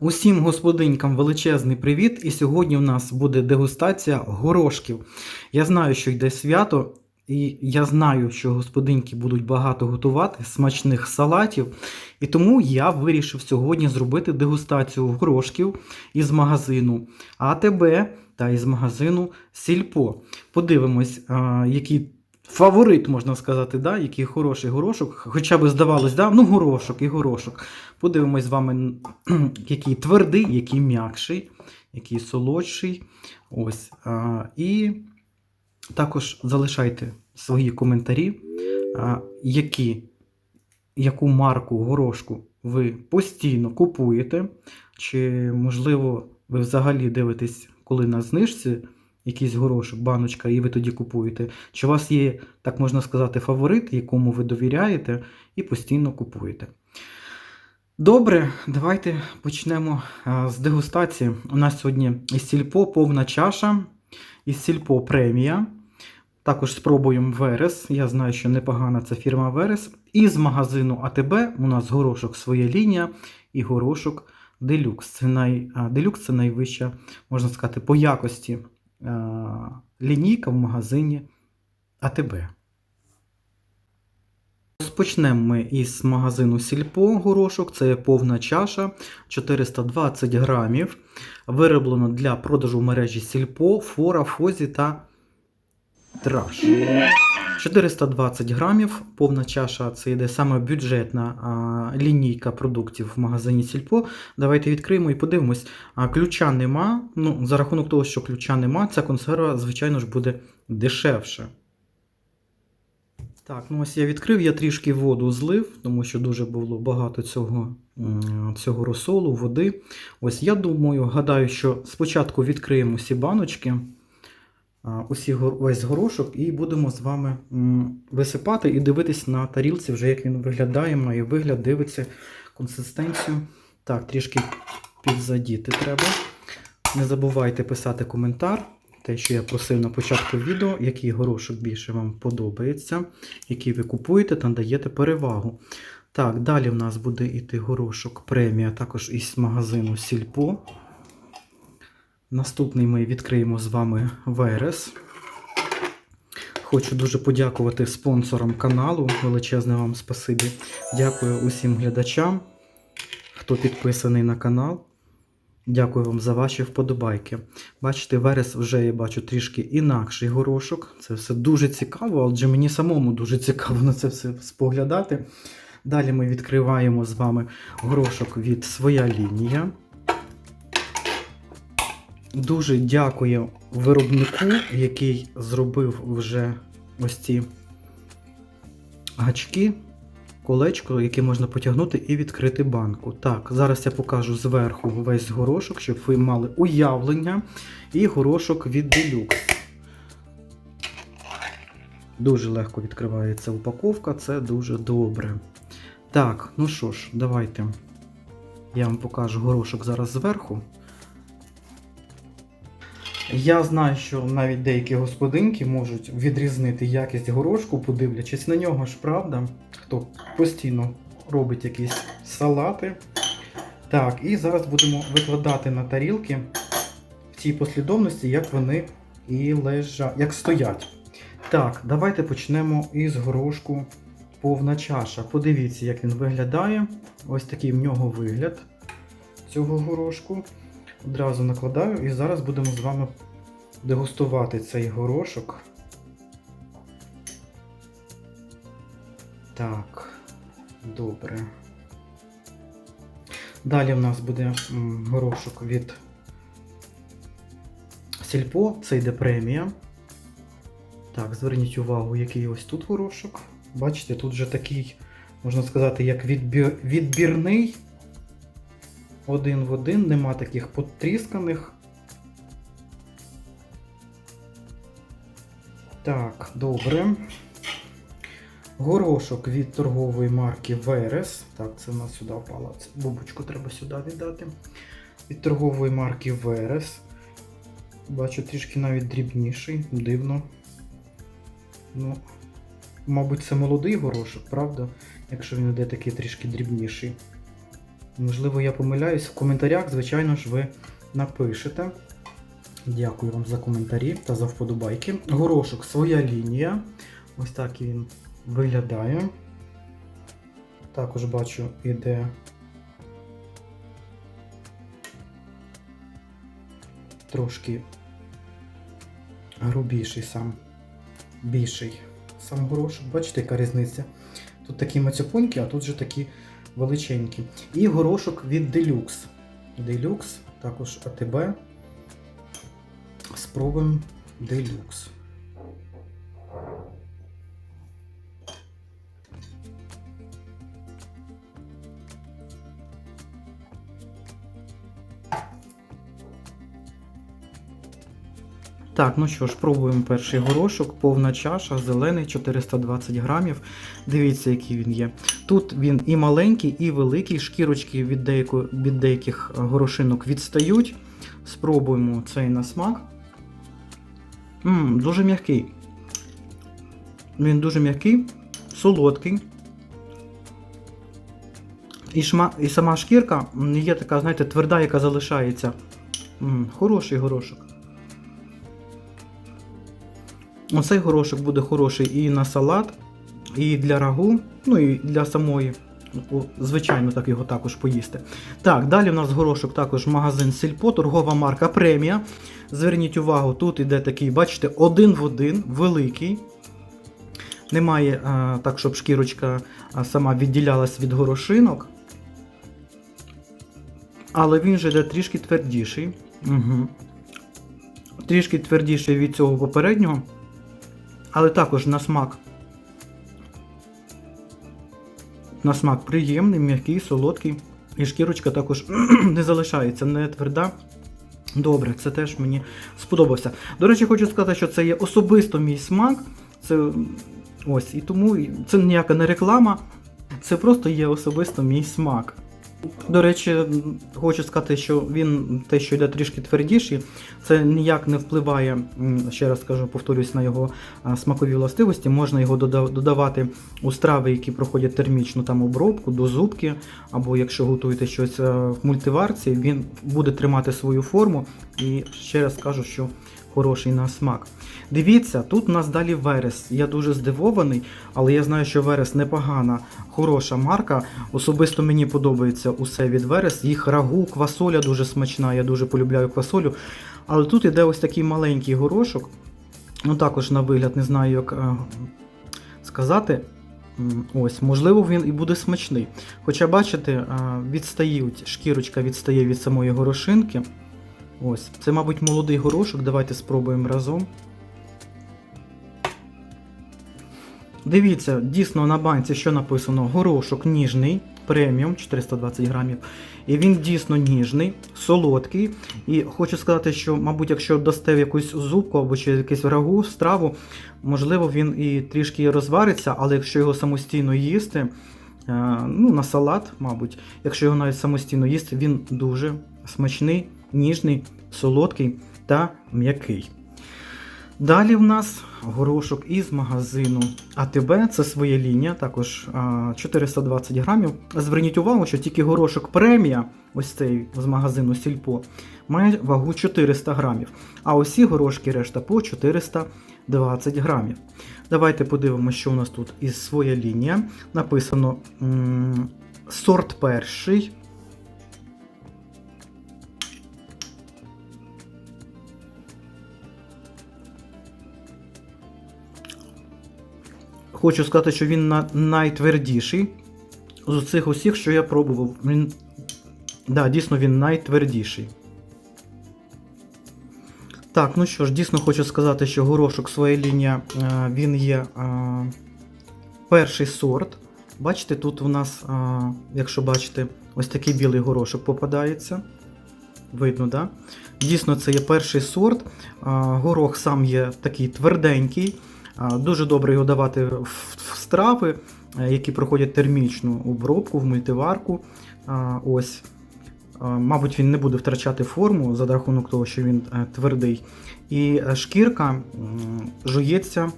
Усім господинькам величезний привіт! І сьогодні у нас буде дегустація горошків. Я знаю, що йде свято, і я знаю, що господиньки будуть багато готувати смачних салатів. І тому я вирішив сьогодні зробити дегустацію горошків із магазину АТБ та із магазину Сільпо. Подивимось, який фаворит, можна сказати, да? який хороший горошок. Хоча б здавалось, да? ну горошок і горошок. Подивимось з вами, який твердий, який м'якший, який солодший. Ось. А, і також залишайте свої коментарі, а, які, яку марку горошку ви постійно купуєте, чи, можливо, ви взагалі дивитесь, коли на знижці якийсь горошок, баночка, і ви тоді купуєте. Чи у вас є, так можна сказати, фаворит, якому ви довіряєте і постійно купуєте. Добре, давайте почнемо з дегустації. У нас сьогодні із сільпо повна чаша, із сільпо премія. Також спробуємо Верес. Я знаю, що непогана ця фірма Верес. І з магазину АТБ у нас горошок своя лінія і горошок Делюкс. Це най, Делюкс це найвища, можна сказати, по якості лінійка в магазині АТБ. Розпочнемо ми із магазину Сільпо горошок. Це повна чаша 420 грамів. Вироблено для продажу в мережі Сільпо, Фора, Фозі та Траш. 420 грамів. Повна чаша це йде саме бюджетна а, лінійка продуктів в магазині Сільпо. Давайте відкриємо і подивимось. А, ключа нема. Ну, За рахунок того, що ключа нема, ця консерва, звичайно ж, буде дешевше. Так, ну ось я відкрив, я трішки воду злив, тому що дуже було багато цього, цього розсолу, води. Ось я думаю, гадаю, що спочатку відкриємо всі баночки, усі, весь горошок, і будемо з вами висипати і дивитись на тарілці, вже як він виглядає, має вигляд, дивиться консистенцію. Так, трішки підзадіти треба. Не забувайте писати коментар. Те, що я просив на початку відео, який горошок більше вам подобається, який ви купуєте та даєте перевагу. Так, далі в нас буде йти горошок премія, також із магазину Сільпо. Наступний ми відкриємо з вами Верес. Хочу дуже подякувати спонсорам каналу. Величезне вам спасибі. Дякую усім глядачам, хто підписаний на канал. Дякую вам за ваші вподобайки. Бачите, верес вже я бачу трішки інакший горошок. Це все дуже цікаво, адже мені самому дуже цікаво на це все споглядати. Далі ми відкриваємо з вами горошок від своя лінія. Дуже дякую виробнику, який зробив вже ось ці гачки колечко, яке можна потягнути і відкрити банку. Так, зараз я покажу зверху весь горошок, щоб ви мали уявлення. І горошок від Deluxe. Дуже легко відкривається упаковка, це дуже добре. Так, ну що ж, давайте я вам покажу горошок зараз зверху. Я знаю, що навіть деякі господинки можуть відрізнити якість горошку, подивлячись на нього ж, правда? Хто постійно робить якісь салати. Так, і зараз будемо викладати на тарілки в цій послідовності, як вони і лежать, як стоять. Так, давайте почнемо із горошку повна чаша. Подивіться, як він виглядає. Ось такий в нього вигляд цього горошку. Одразу накладаю і зараз будемо з вами дегустувати цей горошок. Так, добре. Далі в нас буде горошок від Сільпо, це йде премія. Так, зверніть увагу, який ось тут горошок. Бачите, тут вже такий, можна сказати, як відбір, відбірний. Один в один, нема таких потрісканих. Так, добре. Горошок від торгової марки Верес. Так, це в нас сюди впало. Бубочку треба сюди віддати. Від торгової марки Верес. Бачу трішки навіть дрібніший, дивно. Ну, мабуть, це молодий горошок, правда? Якщо він йде такий трішки дрібніший. Можливо, я помиляюсь. В коментарях, звичайно ж, ви напишете. Дякую вам за коментарі та за вподобайки. Горошок своя лінія. Ось так він виглядає. Також бачу, іде трошки грубіший сам, більший сам горошок. Бачите, яка різниця? Тут такі мацюпонькі, а тут же такі величенькі. І горошок від Deluxe. Deluxe, також АТБ. Спробуємо Deluxe. Так, ну що ж, пробуємо перший горошок, повна чаша, зелений, 420 грамів. Дивіться, який він є. Тут він і маленький, і великий. Шкірочки від, деяко, від деяких горошинок відстають. Спробуємо цей на смак. Ммм, дуже м'який. Він дуже м'який, солодкий. І, шма, і сама шкірка є така, знаєте, тверда, яка залишається. М, хороший горошок. Оцей горошок буде хороший і на салат, і для рагу, ну і для самої. Звичайно, так його також поїсти. Так, далі в нас горошок також магазин Сільпо, торгова марка премія. Зверніть увагу, тут іде такий, бачите, один в один, великий. Немає а, так, щоб шкірочка сама відділялась від горошинок. Але він же йде трішки твердіший. Угу. Трішки твердіший від цього попереднього. Але також на смак. На смак приємний, м'який, солодкий. І шкірочка також не залишається, не тверда. Добре, це теж мені сподобався. До речі, хочу сказати, що це є особисто мій смак. Це ось, і тому це ніяка не реклама, це просто є особисто мій смак. До речі, хочу сказати, що він те, що йде трішки твердіший, це ніяк не впливає, ще раз скажу, повторюсь на його смакові властивості. Можна його додавати у страви, які проходять термічну там обробку, до зубки, або якщо готуєте щось е, в мультиварці, він буде тримати свою форму. І ще раз кажу, що хороший на смак. Дивіться, тут у нас далі Верес. Я дуже здивований, але я знаю, що Верес непогана, хороша марка. Особисто мені подобається усе від Верес. Їх рагу, квасоля дуже смачна, я дуже полюбляю квасолю. Але тут іде ось такий маленький горошок. Ну також на вигляд не знаю, як е, сказати. Ось, можливо, він і буде смачний. Хоча, бачите, е, відстають, шкірочка відстає від самої горошинки. Ось, це, мабуть, молодий горошок. Давайте спробуємо разом. Дивіться, дійсно на банці, що написано: горошок ніжний, преміум 420 грамів. І він дійсно ніжний, солодкий. І хочу сказати, що, мабуть, якщо дасте в якусь зубку або чи якийсь рагу, страву, можливо, він і трішки розвариться, але якщо його самостійно їсти, е, ну, на салат, мабуть, якщо його навіть самостійно їсти, він дуже смачний, ніжний, солодкий та м'який. Далі в нас горошок із магазину АТБ, це своя лінія, також 420 грамів. Зверніть увагу, що тільки горошок премія, ось цей з магазину Сільпо, має вагу 400 грамів. А усі горошки решта по 420 грамів. Давайте подивимося, що у нас тут із своя лінія. Написано м- сорт перший. Хочу сказати, що він на- найтвердіший з цих усіх, що я пробував. Він, да, дійсно він найтвердіший. Так, ну що ж, дійсно хочу сказати, що горошок своя лінія, е, він є е, перший сорт. Бачите, тут у нас, е, якщо бачите, ось такий білий горошок попадається. Видно? Да? Дійсно, це є перший сорт. Е, горох сам є такий тверденький. Дуже добре його давати в страви, е, які проходять термічну обробку в мультиварку. Ось. Мабуть, він не буде втрачати форму за рахунок того, що він е, твердий. І е, шкірка жується.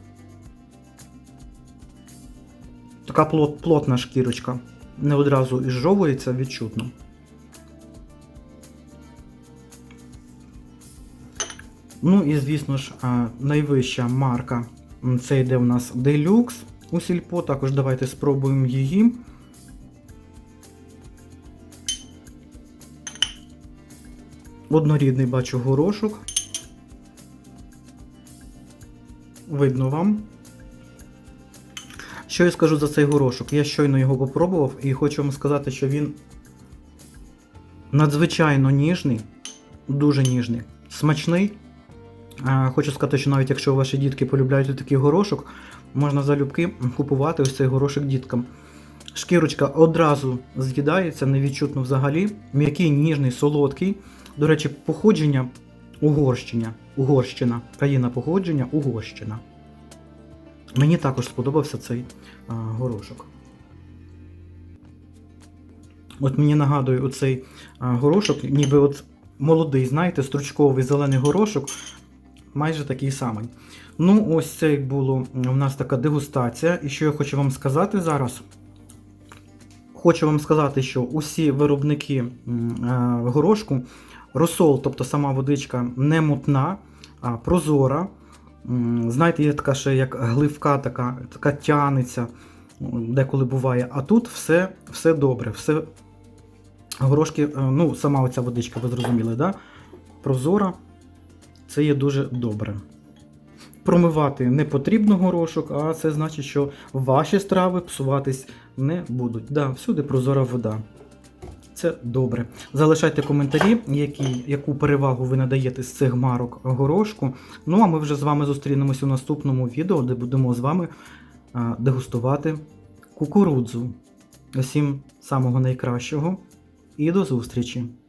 Така плотна шкірочка. Не одразу ізжовується відчутно. Ну і, звісно ж, найвища марка це йде у нас Deluxe у сільпо. Також давайте спробуємо її. Однорідний бачу горошок. Видно вам. Що я скажу за цей горошок? Я щойно його попробував і хочу вам сказати, що він надзвичайно ніжний, дуже ніжний, смачний. Хочу сказати, що навіть якщо ваші дітки полюбляють такий горошок, можна залюбки купувати ось цей горошок діткам. Шкірочка одразу з'їдається, невідчутно взагалі. М'який, ніжний, солодкий. До речі, походження Угорщина. Угорщина. Країна походження Угорщина. Мені також сподобався цей а, горошок. От мені нагадує оцей а, горошок, ніби от молодий, знаєте, стручковий зелений горошок, майже такий самий. Ну, ось це було у нас така дегустація. І що я хочу вам сказати зараз. Хочу вам сказати, що усі виробники е, горошку, розсол, тобто сама водичка, не мутна, а прозора. Знаєте, є така ще як гливка, така, така тянеться, деколи буває. А тут все, все добре, все горошки, е, ну, сама оця водичка, ви зрозуміли, да? прозора. Це є дуже добре. Промивати не потрібно горошок, а це значить, що ваші страви псуватись не будуть. Да, всюди прозора вода. Це добре. Залишайте коментарі, які, яку перевагу ви надаєте з цих марок горошку. Ну а ми вже з вами зустрінемось у наступному відео, де будемо з вами дегустувати кукурудзу. Усім самого найкращого і до зустрічі!